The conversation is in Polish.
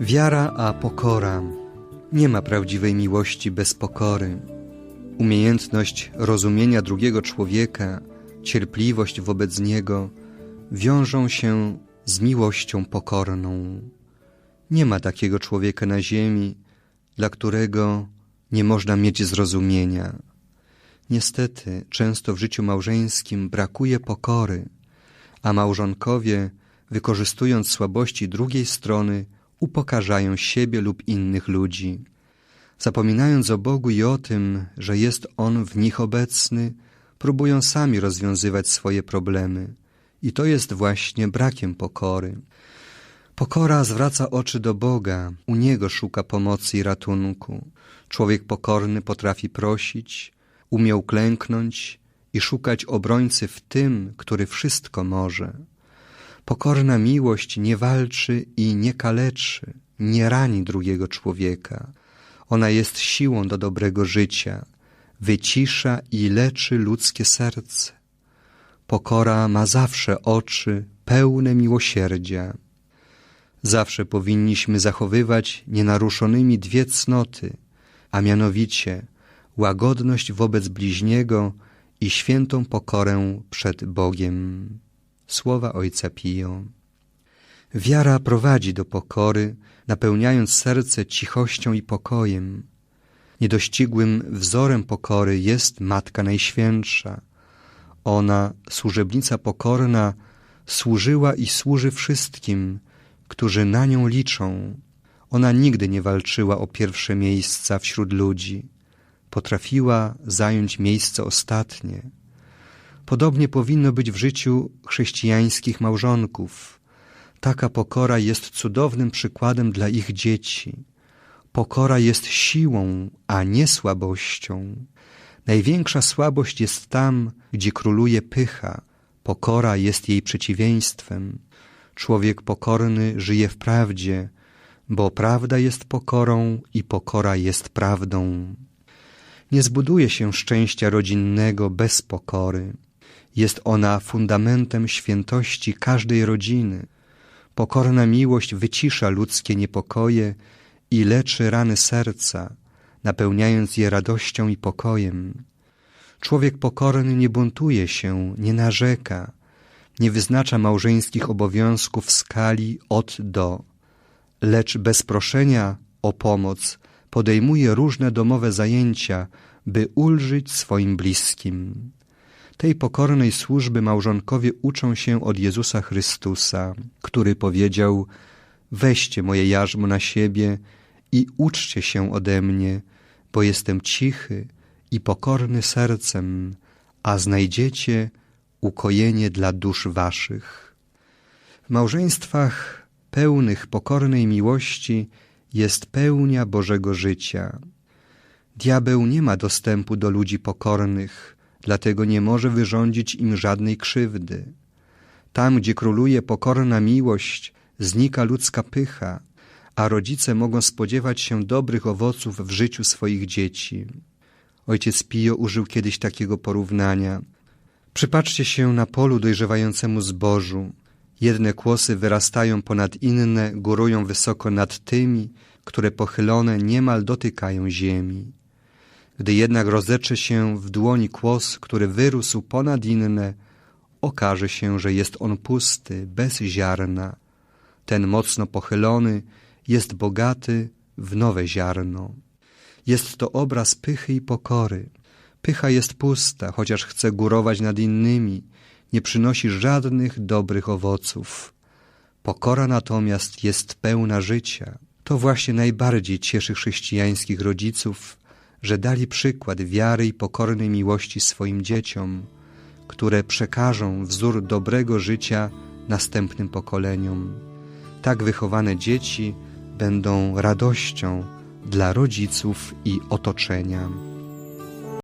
Wiara a pokora. Nie ma prawdziwej miłości bez pokory. Umiejętność rozumienia drugiego człowieka, cierpliwość wobec niego wiążą się z miłością pokorną. Nie ma takiego człowieka na ziemi, dla którego nie można mieć zrozumienia. Niestety, często w życiu małżeńskim brakuje pokory, a małżonkowie, wykorzystując słabości drugiej strony, upokarzają siebie lub innych ludzi. Zapominając o Bogu i o tym, że jest On w nich obecny, próbują sami rozwiązywać swoje problemy. I to jest właśnie brakiem pokory. Pokora zwraca oczy do Boga, u Niego szuka pomocy i ratunku. Człowiek pokorny potrafi prosić, umie uklęknąć i szukać obrońcy w tym, który wszystko może. Pokorna miłość nie walczy i nie kaleczy, nie rani drugiego człowieka. Ona jest siłą do dobrego życia, wycisza i leczy ludzkie serce. Pokora ma zawsze oczy pełne miłosierdzia. Zawsze powinniśmy zachowywać nienaruszonymi dwie cnoty, a mianowicie łagodność wobec bliźniego i świętą pokorę przed Bogiem. Słowa Ojca Pio. Wiara prowadzi do pokory, napełniając serce cichością i pokojem. Niedościgłym wzorem pokory jest Matka Najświętsza. Ona, służebnica pokorna, służyła i służy wszystkim, którzy na nią liczą. Ona nigdy nie walczyła o pierwsze miejsca wśród ludzi. Potrafiła zająć miejsce ostatnie. Podobnie powinno być w życiu chrześcijańskich małżonków. Taka pokora jest cudownym przykładem dla ich dzieci. Pokora jest siłą, a nie słabością. Największa słabość jest tam, gdzie króluje pycha. Pokora jest jej przeciwieństwem. Człowiek pokorny żyje w prawdzie, bo prawda jest pokorą i pokora jest prawdą. Nie zbuduje się szczęścia rodzinnego bez pokory. Jest ona fundamentem świętości każdej rodziny. Pokorna miłość wycisza ludzkie niepokoje i leczy rany serca, napełniając je radością i pokojem. Człowiek pokorny nie buntuje się, nie narzeka, nie wyznacza małżeńskich obowiązków w skali od do, lecz bez proszenia o pomoc podejmuje różne domowe zajęcia, by ulżyć swoim bliskim. Tej pokornej służby małżonkowie uczą się od Jezusa Chrystusa, który powiedział: Weźcie moje jarzmo na siebie i uczcie się ode mnie, bo jestem cichy i pokorny sercem, a znajdziecie ukojenie dla dusz waszych. W małżeństwach pełnych pokornej miłości jest pełnia Bożego życia. Diabeł nie ma dostępu do ludzi pokornych, dlatego nie może wyrządzić im żadnej krzywdy. Tam, gdzie króluje pokorna miłość, znika ludzka pycha, a rodzice mogą spodziewać się dobrych owoców w życiu swoich dzieci. Ojciec Pio użył kiedyś takiego porównania. Przypatrzcie się na polu dojrzewającemu zbożu. Jedne kłosy wyrastają ponad inne, górują wysoko nad tymi, które pochylone niemal dotykają ziemi. Gdy jednak rozecze się w dłoni kłos, który wyrósł ponad inne, okaże się, że jest on pusty, bez ziarna. Ten mocno pochylony jest bogaty w nowe ziarno. Jest to obraz pychy i pokory. Pycha jest pusta, chociaż chce górować nad innymi, nie przynosi żadnych dobrych owoców. Pokora natomiast jest pełna życia. To właśnie najbardziej cieszy chrześcijańskich rodziców, że dali przykład wiary i pokornej miłości swoim dzieciom, które przekażą wzór dobrego życia następnym pokoleniom. Tak wychowane dzieci będą radością dla rodziców i otoczenia.